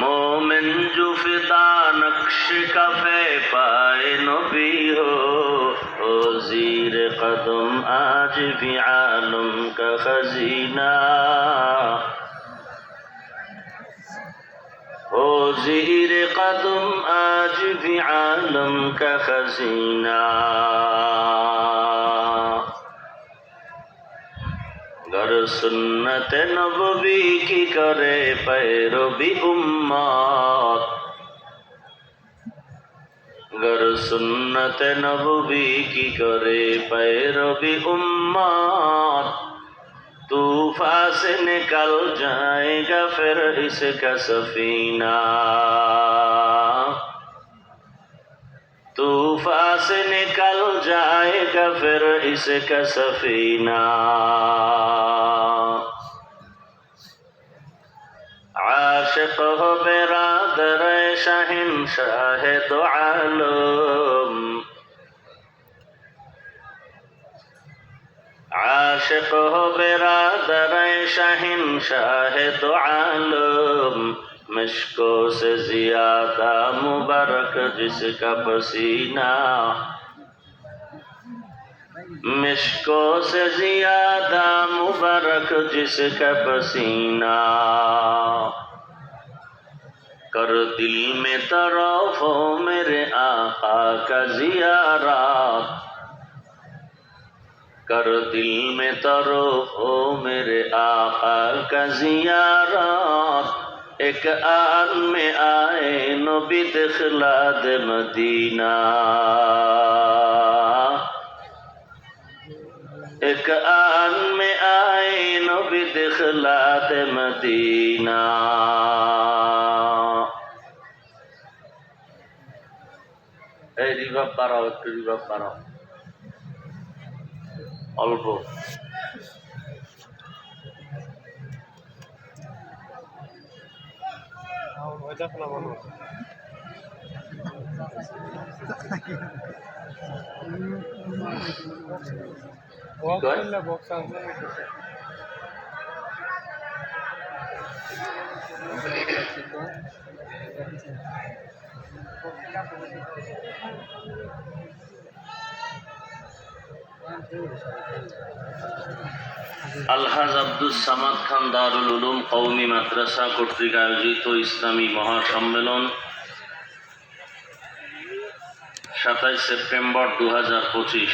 মোমেন জুফিদা naqsh coffee পায় নবী হো ও জির কদম আজ বি আলম কা খজিনা ও জির কদম আজ বি আলম কা খজিনা खजीना गर सुन्नत नबवी की करे पैरवी उम्मत गर सुन्नत नबवी की करे पैरवी उम्मत तूफा से निकल जाएगा फिर इसका सफीना طوفا سے نکل جائے گا پھر اس کا سفینہ عاشق ہو میرا در شہن شاہ دو عالم عاشق ہو میرا در شہن شاہ دو عالم مشکو سے زیادہ مبارک جس کا پسینہ مشکو سے زیادہ مبارک جس کا پسینہ کر دل میں طرف ہو میرے آقا کا زیارہ کر دل میں طرف ہو میرے آقا کا زیارہ এক আলমে আয় নবী দেখলাদ মদিনা এক আলমে আয় নবী দেখলাদ মদিনা এই রিভাব পারাও একটু রিভাব পারাও অল্প। Ocak lavanı Bokselle boksandı mı? Thank you. আলহাজ আব্দুস সামাদ খান দারুল উলুম কৌমি মাদ্রাসা কর্তৃক আয়োজিত ইসলামী মহাসম্মেলন সাতাইশ সেপ্টেম্বর দু হাজার পঁচিশ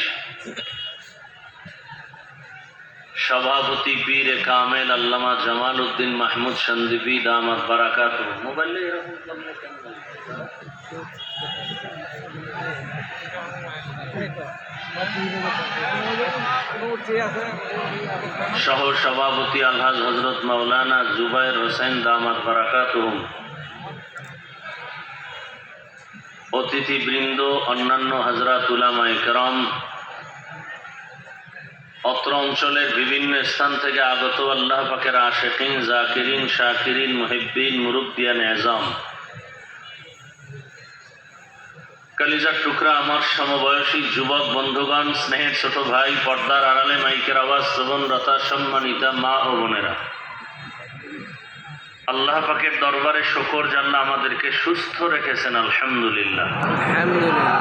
সভাপতি পীর কামেল আল্লামা জামাল উদ্দিন মাহমুদ সন্দীপী দামাত বারাকাত? সহ সভাপতি আলহাজ হজরত মাওলানা জুবাইর হোসেন দামাত বারাকাত অতিথিবৃন্দ, অন্যান্য হজরত উলামা একরম অত্র অঞ্চলের বিভিন্ন স্থান থেকে আগত আল্লাহ পাকের আশেকিন, জাকিরিন, শাকিরিন, মুহিব্বিন, মুরব্বিয়ান, এজম। কালিজার টুকরা আমার সমবয়সী যুবক বন্ধুগণ স্নেহের ছোট ভাই পর্দার আড়ালে মাইকের আওয়াজ শ্রবণরতা সম্মানিতা মা ও বোনেরা। আল্লাহ পাকের দরবারে শকর জানলা আমাদেরকে সুস্থ রেখেছেন আলহামদুলিল্লাহ। আলহামদুলিল্লাহ।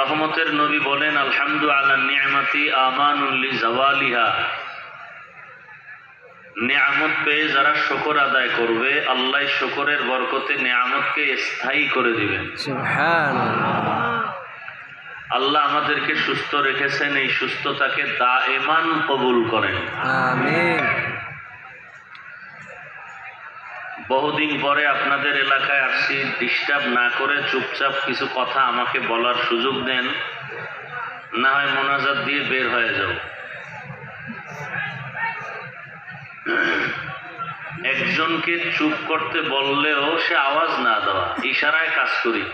রহমতের নবী বলেন আলহামদু আলা নিয়ামতি আমানুল্লি জাওয়ালিহা। নিয়ামত পেয়ে যারা শকর আদায় করবে আল্লাহ শকরের বরকতে নিয়ামতকে স্থায়ী করে দিবেন। আল্লাহ আমাদেরকে সুস্থ রেখেছেন এই সুস্থতাকে দাএমান কবুল করেন। বহুদিন পরে আপনাদের এলাকায় আসছি ডিস্টার্ব না করে চুপচাপ কিছু কথা আমাকে বলার সুযোগ দেন না হয় মোনাজাত দিয়ে বের হয়ে যাও একজনকে চুপ করতে বললেও সে আওয়াজ না দেওয়া, ইশারায় কাজ করি।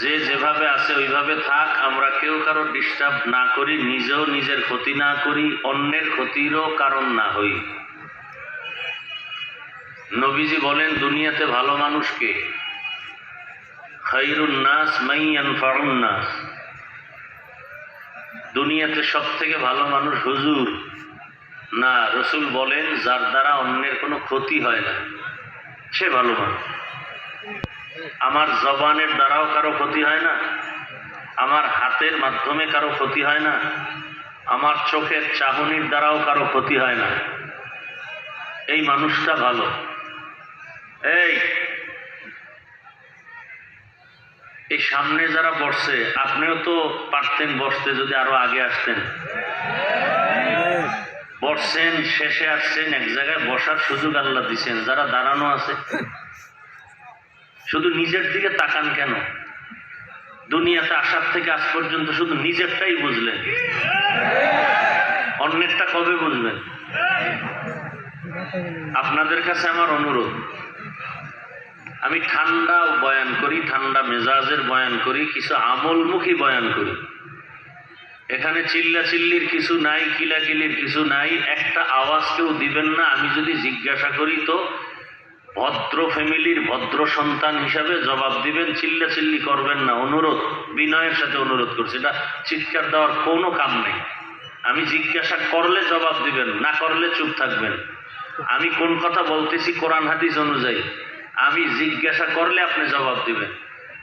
যে যেভাবে আছে ওইভাবে থাক, আমরা কেউ কারও ডিস্টার্ব না করি, নিজেও নিজের ক্ষতি না করি, অন্যের ক্ষতিরও কারণ না হই। নবীজি বলেন, দুনিয়াতে ভালো মানুষকে খাইরুন নাস, মাইয়ান ফারুন নাস। দুনিয়াতে সব থেকে ভালো মানুষ হুজুর? না, রসুল বলেন, যার দ্বারা অন্যের কোনো ক্ষতি হয় না। সে ভালো মানুষ। আমার জবানের দ্বারাও কারও ক্ষতি হয় না। আমার হাতের মাধ্যমে কারও ক্ষতি হয় না। আমার চোখের চাহনির দ্বারাও কারও ক্ষতি হয় না। এই মানুষটা ভালো। এই এই সামনে যারা বসছে, আপনিও তো পারতেন বসতে যদি আরও আগে আসতেন। বসছেন, শেষে আসছেন, এক জায়গায় বসার সুযোগ আল্লাহ দিছেন, যারা দাঁড়ানো আছে। শুধু নিজের দিকে তাকান কেন? দুনিয়াতে আসার থেকে আজ পর্যন্ত শুধু নিজেরটাই বুঝলেন। অন্যেরটা কবে বুঝবেন? আপনাদের কাছে আমার অনুরোধ আমি ঠান্ডা বয়ান করি, ঠান্ডা মেজাজের বয়ান করি, কিছু আমলমুখী বয়ান করি। এখানে চিল্লা চিল্লির কিছু নাই, কিলাকিলির কিছু নাই, একটা আওয়াজ কেউ দিবেন না, আমি যদি জিজ্ঞাসা করি তো ভদ্র ফ্যামিলির ভদ্র সন্তান হিসাবে জবাব দিবেন চিল্লা চিল্লি করবেন না, অনুরোধ, বিনয়ের সাথে অনুরোধ করছি। এটা চিৎকার দেওয়ার কোনো কাম নেই। আমি জিজ্ঞাসা করলে জবাব দিবেন, না করলে চুপ থাকবেন। আমি কোন কথা বলতেছি কোরআন হাদিস অনুযায়ী। আমি জিজ্ঞাসা করলে আপনি জবাব দিবেন।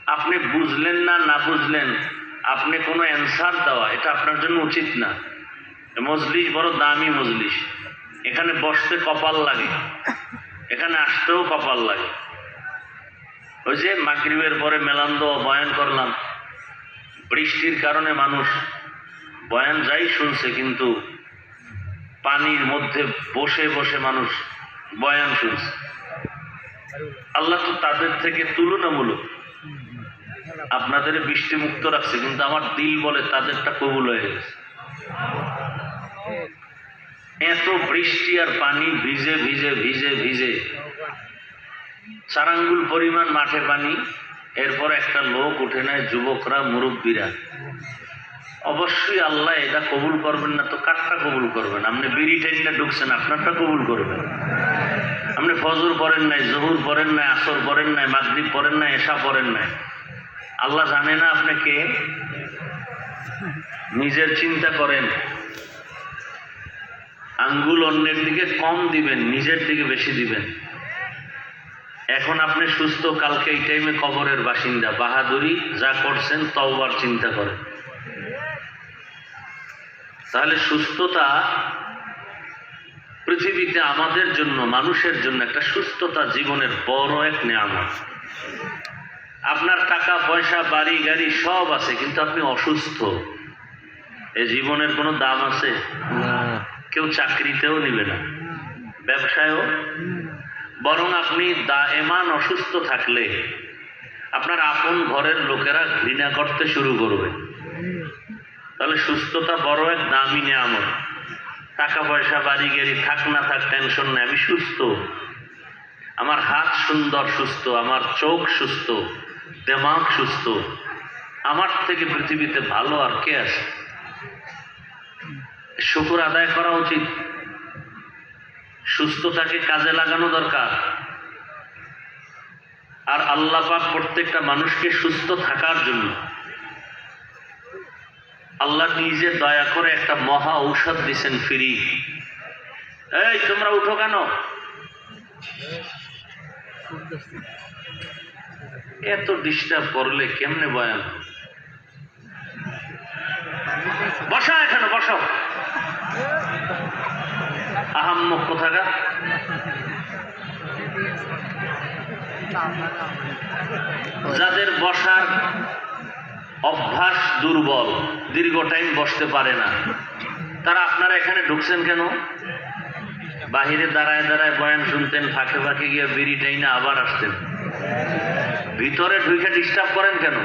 আপনি বুঝলেন না না বুঝলেন, আপনি কোনো অ্যান্সার দেওয়া, এটা আপনার জন্য উচিত না। মজলিস বড় দামি মজলিস। এখানে বসতে কপাল লাগে। এখানে আসতেও কপাল লাগে। ওই যে মাগরিবের পরে মেলান্দ বয়ান করলাম। বৃষ্টির কারণে মানুষ বয়ান যাই শুনছে, কিন্তু পানির মধ্যে বসে বসে মানুষ বয়ান শুনছে। আল্লাহ তো তাদের থেকে তুলনামূলক আপনাদের বৃষ্টি মুক্ত রাখছে, কিন্তু আমার দিল বলে তাদেরটা কবুল হয়ে গেছে। এত বৃষ্টি আর পানি ভিজে ভিজে ভিজে ভিজে। সারাঙ্গুল পরিমাণ মাঠে পানি, এরপর একটা লোক উঠে নেয় যুবকরা, মুরব্বীরা। অবশ্যই আল্লাহ এটা কবুল করবেন না তো কাঠটা কবুল করবেন? আপনি বিড়ি টেনটা ঢুকছেন, আপনারটা কবুল করবেন। আপনি ফজর পড়েন নাই, জহুর পড়েন নাই, আসর পড়েন নাই, মাগরিব পড়েন নাই এসা পড়েন নাই। আল্লাহ জানে না আপনি কে? নিজের চিন্তা করেন। আঙ্গুল অন্যের দিকে কম দিবেন, নিজের দিকে বেশি দিবেন। এখন আপনি সুস্থ, কালকে এই টাইমে কবরের বাসিন্দা। বাহাদুরি যা করছেন, তওবার চিন্তা করেন। তাহলে সুস্থতা পৃথিবীতে আমাদের জন্য মানুষের জন্য একটা সুস্থতা জীবনের বড় এক নিয়ামত। আপনার টাকা পয়সা বাড়ি গাড়ি সব আছে কিন্তু আপনি অসুস্থ। এ জীবনের কোনো দাম আছে? কেউ চাকরিতেও নিবে না। ব্যবসায়ও। বরং আপনি দা এমান অসুস্থ থাকলে আপনার আপন ঘরের লোকেরা ঘৃণা করতে শুরু করবে। তাহলে সুস্থতা বড় এক দামি নিয়ামত। টাকা পয়সা বাড়ি গাড়ি থাক না থাক টেনশন নেই, আমি সুস্থ। আমার হাত সুন্দর সুস্থ, আমার চোখ সুস্থ, দেমাগ সুস্থ। আমার থেকে পৃথিবীতে ভালো আর কে আছে? শুকুর আদায় করা উচিত। সুস্থতাকে কাজে লাগানো দরকার। আর আল্লাহ পাক প্রত্যেকটা মানুষকে সুস্থ থাকার জন্য আল্লাহ নিজে দয়া করে একটা মহা ঔষধ দিছেন ফ্রি। এই, তোমরা উঠো কেন? এত ডিস্টার্ব করলে কেমনে বয়ান? বসা এখানে বসো আহাম্মক কোথাকার? যাদের বসার অভ্যাস দুর্বল দীর্ঘ টাইম বসতে পারে না। তারা আপনারা এখানে ঢুকছেন কেন? বাহিরে দাঁড়ায় দাঁড়ায় বয়ান শুনতেন ফাঁকে ফাঁকে গিয়ে বিড়ি টাইনে আবার আসতেন। ভিতরে ঢুকে ডিস্টার্ব করেন কেন?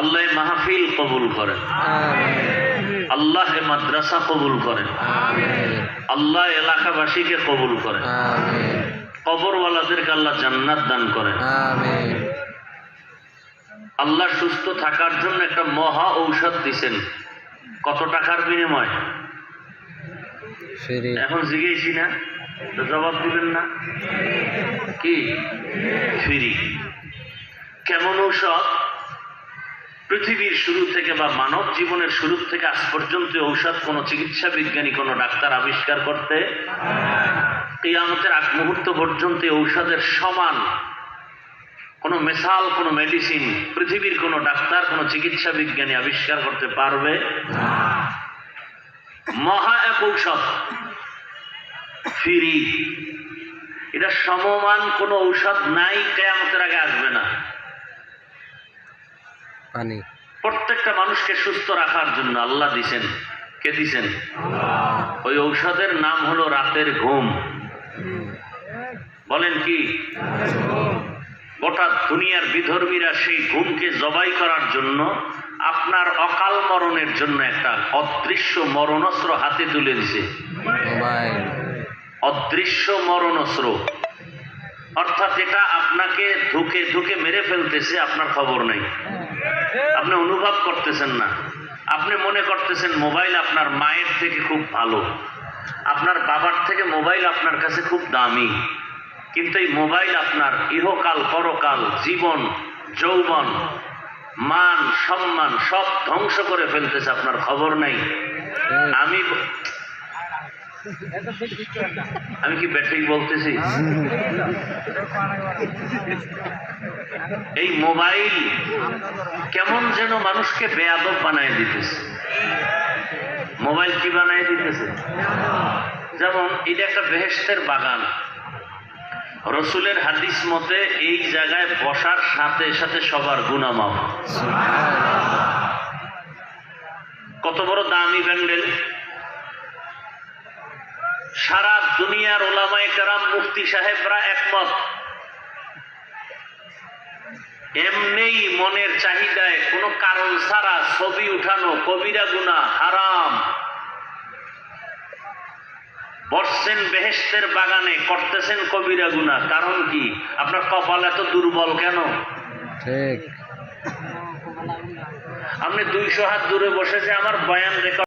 আল্লাহ মাহফিল কবুল করেন। আল্লাহ মাদ্রাসা কবুল করেন। আল্লাহ এলাকাবাসীকে কবুল করেন। কবরওয়ালাদেরকে আল্লাহ জান্নাত দান করেন। আল্লাহ সুস্থ থাকার জন্য একটা মহা ঔষধ দিছেন। কত টাকার বিনিময়? এখন জিজ্ঞেসি না জবাব দিবেন না। কি? ফিরি। কেমন ঔষধ? পৃথিবীর শুরু থেকে বা মানব জীবনের শুরু থেকে আজ পর্যন্ত ঔষধ কোনো চিকিৎসা বিজ্ঞানী কোনো ডাক্তার আবিষ্কার করতে কিয়ামতের আগ মুহূর্ত পর্যন্ত এই ঔষধের সমান কোনো মেশাল কোনো মেডিসিন পৃথিবীর কোনো ডাক্তার কোনো চিকিৎসা বিজ্ঞানী আবিষ্কার করতে পারবে? মহা এক ঔষধ। ফ্রি। এটা সমমান কোনো ঔষধ নাই কেয়ামতের আগে আসবে না। পানি। প্রত্যেকটা মানুষকে সুস্থ রাখার জন্য আল্লাহ দিছেন। কে দিছেন? ওই ঔষধের নাম হলো রাতের ঘুম। বলেন কি? গোটা দুনিয়ার বিধর্মীরা সেই ঘুমকে জবাই করার জন্য আপনার অকাল মরণের জন্য একটা অদৃশ্য মরণস্ত্র হাতে তুলে দিছে। অদৃশ্য মরণস্ত্র। অর্থাৎ এটা আপনাকে ধুকে ধুকে মেরে ফেলতেছে, আপনার খবর নেই। আপনি অনুভব করতেছেন না। আপনি মনে করতেছেন মোবাইল আপনার মায়ের থেকে খুব ভালো। আপনার বাবার থেকে মোবাইল আপনার কাছে খুব দামি। কিন্তু এই মোবাইল আপনার ইহকাল, পরকাল, জীবন, যৌবন, মান, সম্মান সব ধ্বংস করে ফেলতেছে, আপনার খবর নাই। আমি আমি কি ব্যাটিং বলতেছি? এই মোবাইল কেমন যেন মানুষকে বেয়াদব বানায় দিতেছে। মোবাইল কি বানায় দিতেছে? যেমন, এটা একটা বেহেস্তের বাগান। রসুলের হাদিস মতে এই জায়গায় বসার সাথে সাথে সবার গুণামাপ কত বড় দামি ব্যান্ডেল। সারা দুনিয়ার ওলামায়ে কারাম মুফতি সাহেবরা একমত। এমনিই মনের চাহিদায় কোনো কারণ ছাড়া ছবি উঠানো কবিরা গুণা হারাম। বসছেন বেহেস্তের বাগানে করতেছেন কবিরা গুণা। কারণ কি? আপনার কপাল এত দুর্বল কেন? ঠিক। আপনি দুইশো হাত দূরে বসেছে আমার বয়ান রেকর্ড